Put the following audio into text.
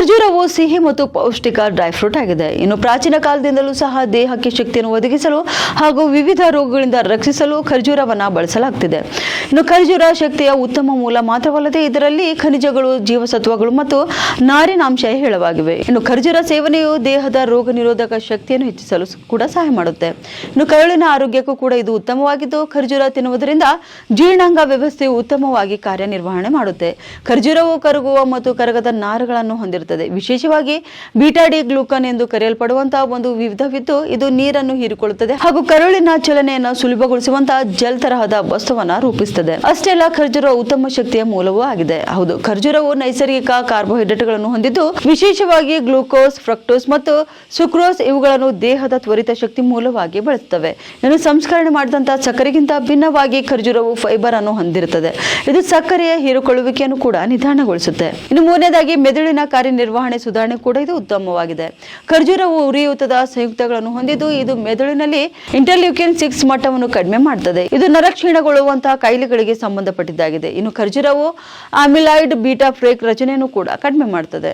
ಖರ್ಜೂರವು ಸಿಹಿ ಮತ್ತು ಪೌಷ್ಟಿಕ ಡ್ರೈ ಫ್ರೂಟ್ ಆಗಿದೆ. ಇನ್ನು ಪ್ರಾಚೀನ ಕಾಲದಿಂದಲೂ ಸಹ ದೇಹಕ್ಕೆ ಶಕ್ತಿಯನ್ನು ಒದಗಿಸಲು ಹಾಗೂ ವಿವಿಧ ರೋಗಗಳಿಂದ ರಕ್ಷಿಸಲು ಖರ್ಜೂರವನ್ನು ಬಳಸಲಾಗ್ತಿದೆ. ಇನ್ನು ಖರ್ಜೂರ ಶಕ್ತಿಯ ಉತ್ತಮ ಮೂಲ ಮಾತ್ರವಲ್ಲದೆ ಇದರಲ್ಲಿ ಖನಿಜಗಳು, ಜೀವಸತ್ವಗಳು ಮತ್ತು ನಾರಿನಾಂಶ ಹೇಳವಾಗಿವೆ ಇನ್ನು ಖರ್ಜೂರ ಸೇವನೆಯು ದೇಹದ ರೋಗ ನಿರೋಧಕ ಶಕ್ತಿಯನ್ನು ಹೆಚ್ಚಿಸಲು ಕೂಡ ಸಹಾಯ ಮಾಡುತ್ತೆ. ಇನ್ನು ಕರುಳಿನ ಆರೋಗ್ಯಕ್ಕೂ ಕೂಡ ಇದು ಉತ್ತಮವಾಗಿದ್ದು, ಖರ್ಜೂರ ತಿನ್ನುವುದರಿಂದ ಜೀರ್ಣಾಂಗ ವ್ಯವಸ್ಥೆಯು ಉತ್ತಮವಾಗಿ ಕಾರ್ಯನಿರ್ವಹಣೆ ಮಾಡುತ್ತೆ. ಖರ್ಜೂರವು ಕರಗುವ ಮತ್ತು ಕರಗದ ನಾರುಗಳನ್ನು ಹೊಂದಿರುತ್ತದೆ ವಿಶೇಷವಾಗಿ ಬೀಟಾ ಡಿ ಗ್ಲೂಕನ್ ಎಂದು ಕರೆಯಲ್ಪಡುವಂತಹ ಒಂದು ವಿಧವಿದ್ದು ಇದು ನೀರನ್ನು ಹೀರಿಕೊಳ್ಳುತ್ತದೆ ಹಾಗೂ ಕರುಳಿನ ಚಲನೆಯನ್ನು ಸುಲಭಗೊಳಿಸುವಂತಹ ಜಲ್ ತರಹದ ವಸ್ತುವನ್ನ ರೂಪಿಸುತ್ತದೆ. ಅಷ್ಟೇ ಅಲ್ಲ ಖರ್ಜೂರ ಉತ್ತಮ ಶಕ್ತಿಯ ಮೂಲವೂ ಆಗಿದೆ. ಹೌದು, ಖರ್ಜೂರವು ನೈಸರ್ಗಿಕ ಕಾರ್ಬೋಹೈಡ್ರೇಟ್ಗಳನ್ನು ಹೊಂದಿದ್ದು, ವಿಶೇಷವಾಗಿ ಗ್ಲೂಕೋಸ್, ಫ್ರಕ್ಟೋಸ್ ಮತ್ತು ಸುಕ್ರೋಸ್ ಇವುಗಳನ್ನು ದೇಹದ ತ್ವರಿತ ಶಕ್ತಿ ಮೂಲವಾಗಿ ಬಳಸುತ್ತವೆ. ಇನ್ನು ಸಂಸ್ಕರಣೆ ಮಾಡಿದಂತಹ ಸಕ್ಕರೆಗಿಂತ ಭಿನ್ನವಾಗಿ ಖರ್ಜೂರವು ಫೈಬರ್ ಅನ್ನು ಹೊಂದಿರುತ್ತದೆ. ಇದು ಸಕ್ಕರೆಯ ಹೀರಿಕೊಳ್ಳುವಿಕೆಯನ್ನು ಕೂಡ ನಿಧಾನಗೊಳಿಸುತ್ತೆ. ಇನ್ನು ಮೂರನೇದಾಗಿ ಮೆದುಳಿನ ಕಾರ್ಯನಿರ್ವಹಣೆ ಸುಧಾರಣೆ ಕೂಡ ಇದು ಉತ್ತಮವಾಗಿದೆ. ಖರ್ಜೂರವು ಉರಿಯೂತದ ಸಂಯುಕ್ತಗಳನ್ನು ಹೊಂದಿದ್ದು ಇದು ಮೆದುಳಿನಲ್ಲಿ ಇಂಟರ್ಲ್ಯೂಕಿನ್ ಸಿಕ್ಸ್ ಮಟ್ಟವನ್ನು ಕಡಿಮೆ ಮಾಡುತ್ತದೆ ಇದು ನರಕ್ಷೀಣಗೊಳ್ಳುವಂತಹ ಕಾಯಿಲೆಗಳಿಗೆ ಸಂಬಂಧಪಟ್ಟಿದ್ದಾಗಿದೆ. ಇನ್ನು ಖರ್ಜೂರವು ಅಮಿಲಾಯ್ಡ್ ಬೀಟಾ ಫ್ರೇಕ್ ರಚನೆಯನ್ನು ಕೂಡ ಕಡಿಮೆ ಮಾಡುತ್ತದೆ